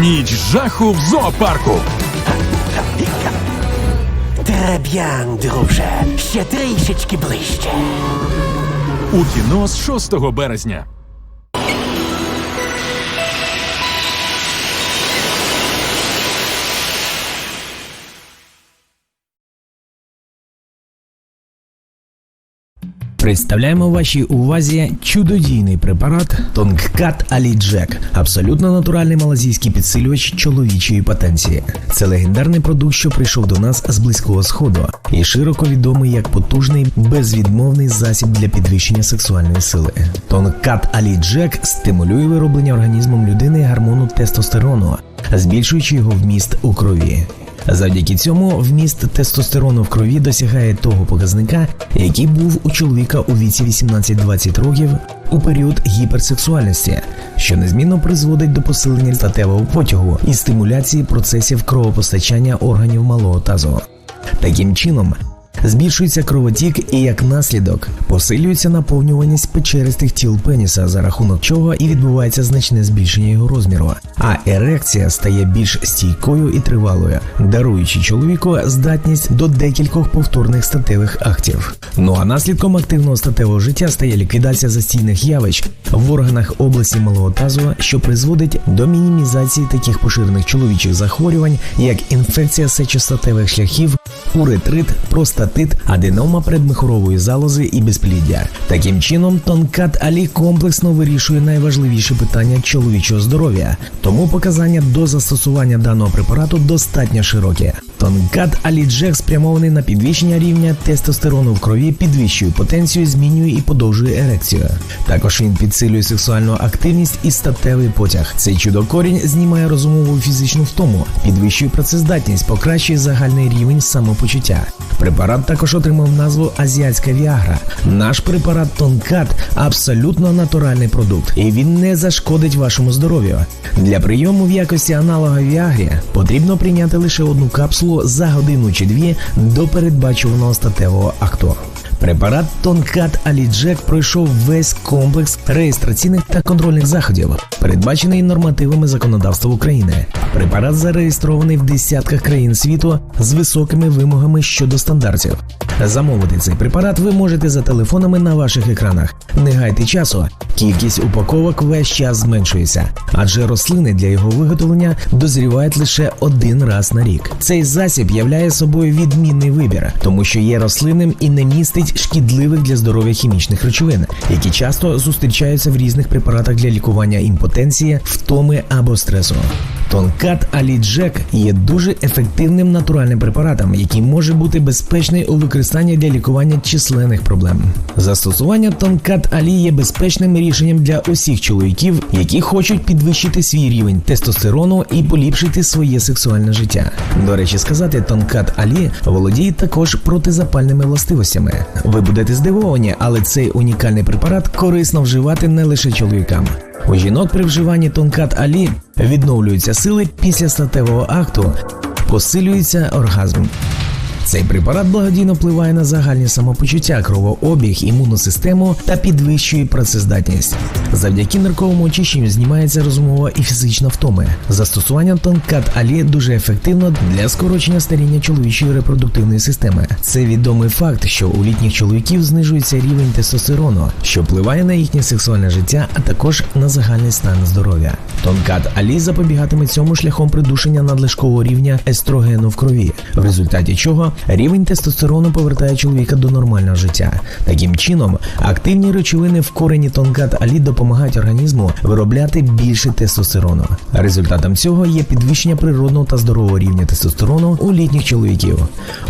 Ніч жаху в зоопарку. Треб'ян, друже, ще трішечки ближче. У кіно з 6 березня. Представляємо вашій увазі чудодійний препарат Тонгкат Аліджек, абсолютно натуральний малазійський підсилювач чоловічої потенції. Це легендарний продукт, що прийшов до нас з близького сходу, і широко відомий як потужний безвідмовний засіб для підвищення сексуальної сили. Тонгкат Аліджек стимулює вироблення організмом людини гормону тестостерону, збільшуючи його вміст у крові. Завдяки цьому вміст тестостерону в крові досягає того показника, який був у чоловіка у віці 18-20 років у період гіперсексуальності, що незмінно призводить до посилення статевого потягу і стимуляції процесів кровопостачання органів малого тазу. Таким чином. Збільшується кровотік і як наслідок посилюється наповнюваність печеристих тіл пеніса, за рахунок чого і відбувається значне збільшення його розміру, а ерекція стає більш стійкою і тривалою, даруючи чоловіку здатність до декількох повторних статевих актів. Ну а наслідком активного статевого життя стає ліквідація застійних явищ в органах області малого тазу, що призводить до мінімізації таких поширених чоловічих захворювань, як інфекція сечостатевих шляхів, уретрит, простатит, аденома предмихорової залози і безпліддя. Таким чином, Тонкат Алі комплексно вирішує найважливіші питання чоловічого здоров'я, тому показання до застосування даного препарату достатньо широкі. Тонкат Аліджек спрямований на підвищення рівня тестостерону в крові, підвищує потенцію, змінює і подовжує ерекцію. Також він підсилює сексуальну активність і статевий потяг. Цей чудокорінь знімає розумову фізичну втому, підвищує працездатність, покращує загальний рівень самопочуття. Препарат також отримав назву Азіатська Віагра. Наш препарат Тонкат абсолютно натуральний продукт, і він не зашкодить вашому здоров'ю. Для прийому в якості аналога Віагрі потрібно прийняти лише одну капсулу за годину чи дві до передбачуваного статевого акту. Препарат Тонкат Аліджек пройшов весь комплекс реєстраційних та контрольних заходів, передбачений нормативами законодавства України. Препарат зареєстрований в десятках країн світу з високими вимогами щодо стандартів. Замовити цей препарат ви можете за телефонами на ваших екранах. Не гайте часу, кількість упаковок весь час зменшується, адже рослини для його виготовлення дозрівають лише один раз на рік. Цей засіб являє собою відмінний вибір, тому що є рослинним і не містить шкідливих для здоров'я хімічних речовин, які часто зустрічаються в різних препаратах для лікування імпотенції, втоми або стресу. Тонкат Аліджек є дуже ефективним натуральним препаратом, який може бути безпечний у використанні для лікування численних проблем. Застосування Тонкат Алі є безпечним рішенням для усіх чоловіків, які хочуть підвищити свій рівень тестостерону і поліпшити своє сексуальне життя. До речі, сказати, Тонкат Алі володіє також протизапальними властивостями. Ви будете здивовані, але цей унікальний препарат корисно вживати не лише чоловікам. У жінок при вживанні Тонкат Алі відновлюються сили після статевого акту, посилюється оргазм. Цей препарат благодійно впливає на загальне самопочуття, кровообіг, імунну систему та підвищує працездатність. Завдяки нарковому очищенню знімається розумова і фізична втоми. Застосування тонкат алі дуже ефективно для скорочення старіння чоловічої репродуктивної системи. Це відомий факт, що у літніх чоловіків знижується рівень тестостерону, що впливає на їхнє сексуальне життя, а також на загальний стан здоров'я. Тонкат алі запобігатиме цьому шляхом придушення надлишкового рівня естрогену в крові, в результаті чого рівень тестостерону повертає чоловіка до нормального життя. Таким чином, активні речовини в корені тонкат алі допомагають організму виробляти більше тестостерону. Результатом цього є підвищення природного та здорового рівня тестостерону у літніх чоловіків.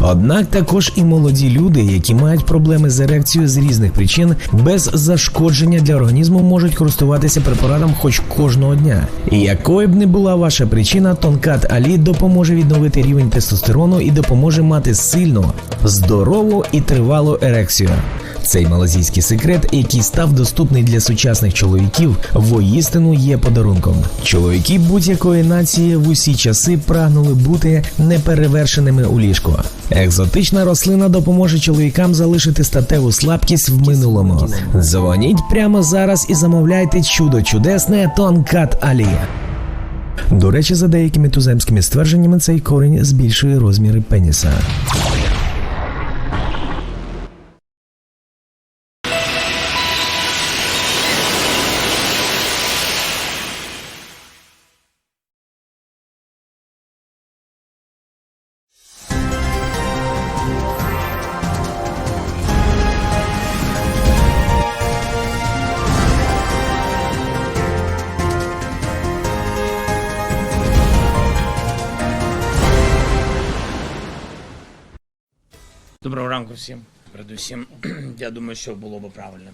Однак також і молоді люди, які мають проблеми з ерекцією з різних причин, без зашкодження для організму можуть користуватися препаратом хоч кожного дня. І якою б не була ваша причина, тонкат алі допоможе відновити рівень тестостерону і допоможе мати сильну, здорову і тривалу ерекцію. Цей малазійський секрет, який став доступний для сучасних чоловіків, воістину є подарунком. Чоловіки будь-якої нації в усі часи прагнули бути неперевершеними у ліжку. Екзотична рослина допоможе чоловікам залишити статеву слабкість в минулому. Дзвоніть прямо зараз і замовляйте чудо чудесне Тонкат Алі. До речі, за деякими туземськими ствердженнями, цей корінь збільшує розміри пеніса. Доброго ранку всім. Передусім, я думаю, що було б правильно